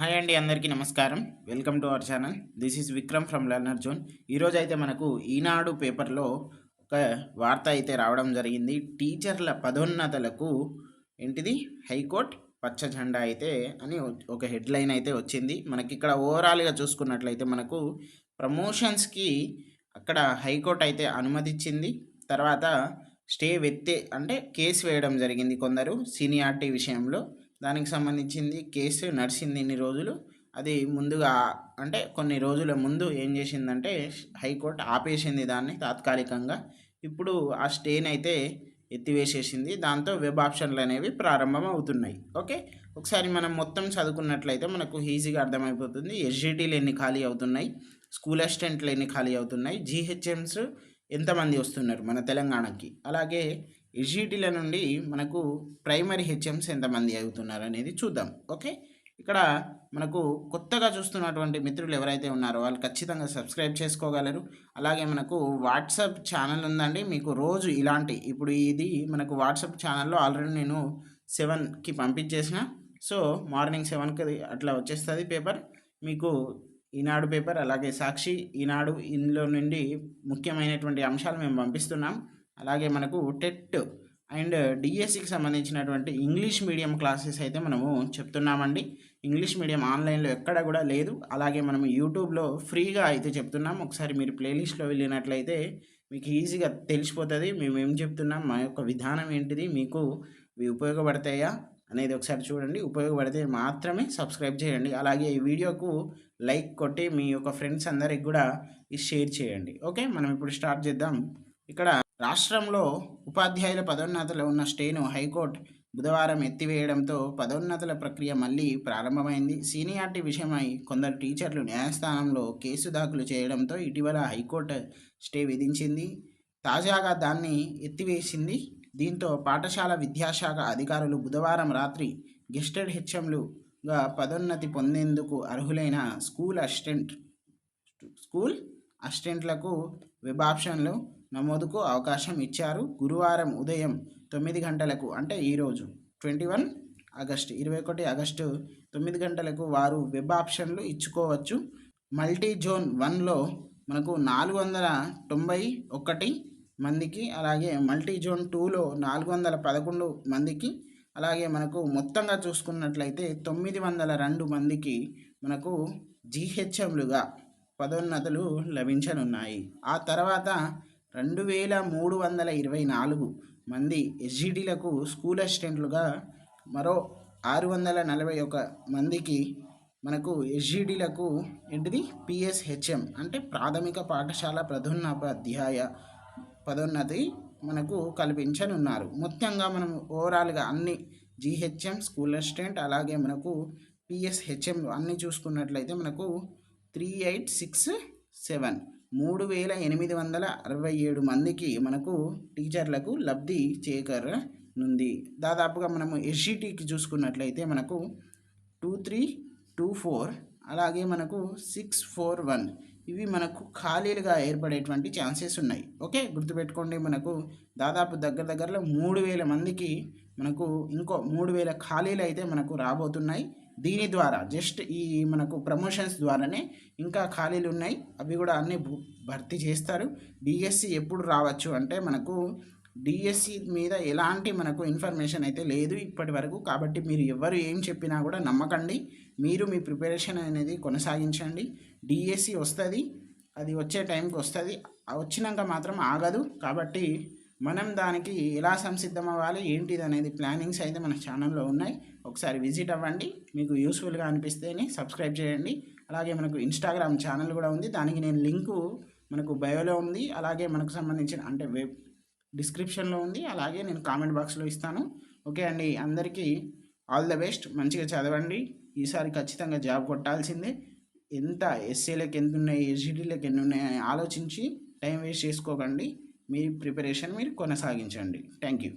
Hi అండి అందరికీ నమస్కారం. Welcome to our channel. This is Vikram from learner zone. ఈరోజు అయితే మనకు ఈనాడు పేపర్లో ఒక వార్త అయితే రావడం జరిగింది. టీచర్ల పదోన్నతలకు ఏంటిది? హైకోర్టు పచ్చ జెండా అయితే అని ఒక హెడ్లైన్ అయితే వచ్చింది. మనకి ఇక్కడ ఓవరాల్గా చూసుకున్నట్లయితే మనకు ప్రమోషన్స్కి అక్కడ హైకోర్టు అయితే అనుమతిచ్చింది. తర్వాత స్టే వెత్తే అంటే కేసు వేయడం జరిగింది కొందరు సీనియారిటీ విషయంలో. దానికి సంబంధించింది కేసు నడిచింది ఇన్ని రోజులు. అది ముందుగా అంటే కొన్ని రోజుల ముందు ఏం చేసిందంటే హైకోర్టు ఆపేసింది దాన్ని తాత్కాలికంగా. ఇప్పుడు ఆ స్టేని అయితే ఎత్తివేసేసింది. దాంతో వెబ్ ఆప్షన్లు అనేవి ప్రారంభం అవుతున్నాయి. ఓకే? ఒకసారి మనం మొత్తం చదువుకున్నట్లయితే మనకు ఈజీగా అర్థమైపోతుంది. ఎస్జిటీలు ఎన్ని ఖాళీ అవుతున్నాయి? స్కూల్ అసిస్టెంట్లు ఎన్ని ఖాళీ అవుతున్నాయి? జీహెచ్ఎంస్ ఎంతమంది వస్తున్నారు మన తెలంగాణకి? అలాగే ఎస్జిటీల నుండి మనకు ప్రైమరీ హెచ్ఎంస్ ఎంతమంది అవుతున్నారు అనేది చూద్దాం. ఓకే? ఇక్కడ మనకు కొత్తగా చూస్తున్నటువంటి మిత్రులు ఎవరైతే ఉన్నారో వాళ్ళు ఖచ్చితంగా సబ్స్క్రైబ్ చేసుకోగలరు. అలాగే మనకు వాట్సాప్ ఛానల్ ఉందండి. మీకు రోజు ఇలాంటి ఇప్పుడు ఇది మనకు వాట్సాప్ ఛానల్లో ఆల్రెడీ నేను సెవెన్కి పంపించేసిన. సో మార్నింగ్ సెవెన్కి అట్లా వచ్చేస్తుంది పేపర్. మీకు ఈనాడు పేపర్ అలాగే సాక్షి ఈనాడు ఇందులో నుండి ముఖ్యమైనటువంటి అంశాలు మేము పంపిస్తున్నాం. అలాగే మనకు టెట్ అండ్ డిఎస్సికి సంబంధించినటువంటి ఇంగ్లీష్ మీడియం క్లాసెస్ అయితే మనము చెప్తున్నామండి. ఇంగ్లీష్ మీడియం ఆన్లైన్లో ఎక్కడ కూడా లేదు. అలాగే మనం యూట్యూబ్లో ఫ్రీగా అయితే చెప్తున్నాం. ఒకసారి మీరు ప్లేలిస్ట్లో వెళ్ళినట్లయితే మీకు ఈజీగా తెలిసిపోతుంది. మేము ఏం చెప్తున్నాం? మా యొక్క విధానం ఏంటిది? మీకు ఇవి ఉపయోగపడతాయా? అనేది ఒకసారి చూడండి. ఉపయోగపడితే మాత్రమే సబ్స్క్రైబ్ చేయండి. అలాగే ఈ వీడియోకు లైక్ కొట్టి మీ యొక్క ఫ్రెండ్స్ అందరికి కూడా ఇది షేర్ చేయండి. ఓకే మనం ఇప్పుడు స్టార్ట్ చేద్దాం. ఇక్కడ రాష్ట్రంలో ఉపాధ్యాయుల పదోన్నతలు ఉన్న స్టేను హైకోర్టు బుధవారం ఎత్తివేయడంతో పదోన్నతుల ప్రక్రియ మళ్ళీ ప్రారంభమైంది. సీనియారిటీ విషయమై కొందరు టీచర్లు న్యాయస్థానంలో కేసు దాఖలు చేయడంతో ఇటీవల హైకోర్టు స్టే విధించింది. తాజాగా దాన్ని ఎత్తివేసింది. దీంతో పాఠశాల విద్యాశాఖ అధికారులు బుధవారం రాత్రి గెస్టెడ్ హెచ్ఎంలుగా పదోన్నతి పొందేందుకు అర్హులైన స్కూల్ అసిస్టెంట్ స్కూల్ అసిస్టెంట్లకు వెబ్ ఆప్షన్లు నమోదుకు అవకాశం ఇచ్చారు. గురువారం ఉదయం తొమ్మిది గంటలకు అంటే ఈరోజు ట్వంటీ వన్ ఆగస్టు ఇరవై ఒకటి ఆగస్టు తొమ్మిది గంటలకు వారు వెబ్ ఆప్షన్లు ఇచ్చుకోవచ్చు. మల్టీ జోన్ వన్లో మనకు నాలుగు వందల తొంభై ఒకటి మందికి అలాగే మల్టీ జోన్ టూలో నాలుగు వందల పదకొండు మందికి అలాగే మనకు మొత్తంగా చూసుకున్నట్లయితే తొమ్మిది వందల రెండు మందికి మనకు జీహెచ్ఎంలుగా పదోన్నతులు లభించనున్నాయి. ఆ తర్వాత రెండు వేల మూడు వందల ఇరవై నాలుగు మంది ఎస్జిటీలకు స్కూల్ అసిస్టెంట్లుగా మరో ఆరు వందల నలభై ఒక మందికి మనకు ఎస్జిటీలకు ఏంటిది? పిఎస్హెచ్ఎం అంటే ప్రాథమిక పాఠశాల ప్రధానోపాధ్యాయ పదోన్నతి మనకు కల్పించనున్నారు. మొత్తంగా మనం ఓవరాల్గా అన్ని జీహెచ్ఎం స్కూల్ అసిస్టెంట్ అలాగే మనకు పిఎస్హెచ్ఎం అన్నీ చూసుకున్నట్లయితే మనకు త్రీ ఎయిట్ సిక్స్ సెవెన్. మూడు వేల ఎనిమిది వందల అరవై ఏడు మందికి మనకు టీచర్లకు లబ్ధి చేకరనుంది. దాదాపుగా మనము ఎస్సిటీకి చూసుకున్నట్లయితే మనకు టూ త్రీ టూ ఫోర్ అలాగే మనకు సిక్స్ ఫోర్ వన్. ఇవి మనకు ఖాళీలుగా ఏర్పడేటువంటి ఛాన్సెస్ ఉన్నాయి. ఓకే? గుర్తుపెట్టుకోండి మనకు దాదాపు దగ్గర దగ్గరలో మూడు వేల మందికి మనకు ఇంకో మూడు వేల ఖాళీలు అయితే మనకు రాబోతున్నాయి. దీని ద్వారా జస్ట్ ఈ మనకు ప్రమోషన్స్ ద్వారానే ఇంకా ఖాళీలు ఉన్నాయి. అవి కూడా అన్నీ భర్తీ చేస్తారు. డిఎస్సి ఎప్పుడు రావచ్చు అంటే మనకు డిఎస్సి మీద ఎలాంటి మనకు ఇన్ఫర్మేషన్ అయితే లేదు ఇప్పటి వరకు. కాబట్టి మీరు ఎవరు ఏం చెప్పినా కూడా నమ్మకండి. మీరు మీ ప్రిపరేషన్ అనేది కొనసాగించండి. డిఎస్సి వస్తుంది అది వచ్చే టైంకి వస్తుంది. వచ్చినాక మాత్రం ఆగదు. కాబట్టి మనం దానికి ఎలా సంసిద్ధం అవ్వాలి ఏంటిది అనేది ప్లానింగ్స్ అయితే మన ఛానల్లో ఉన్నాయి. ఒకసారి విజిట్ అవ్వండి. మీకు యూస్ఫుల్గా అనిపిస్తేనే సబ్స్క్రైబ్ చేయండి. అలాగే మనకు ఇన్స్టాగ్రామ్ ఛానల్ కూడా ఉంది. దానికి నేను లింకు మనకు బయోలో ఉంది. అలాగే మనకు సంబంధించిన అంటే వెబ్ డిస్క్రిప్షన్లో ఉంది. అలాగే నేను కామెంట్ బాక్స్లో ఇస్తాను. ఓకే అండి. అందరికీ ఆల్ ద బెస్ట్. మంచిగా చదవండి. ఈసారి ఖచ్చితంగా జాబ్ కొట్టాల్సిందే. ఎంత ఎస్సీలకు ఎంత ఉన్నాయి ఎస్జీటీలకు ఎన్ని ఉన్నాయని ఆలోచించి టైం వేస్ట్ చేసుకోకండి. మీ ప్రిపరేషన్ మీరు కొనసాగించండి. Thank you.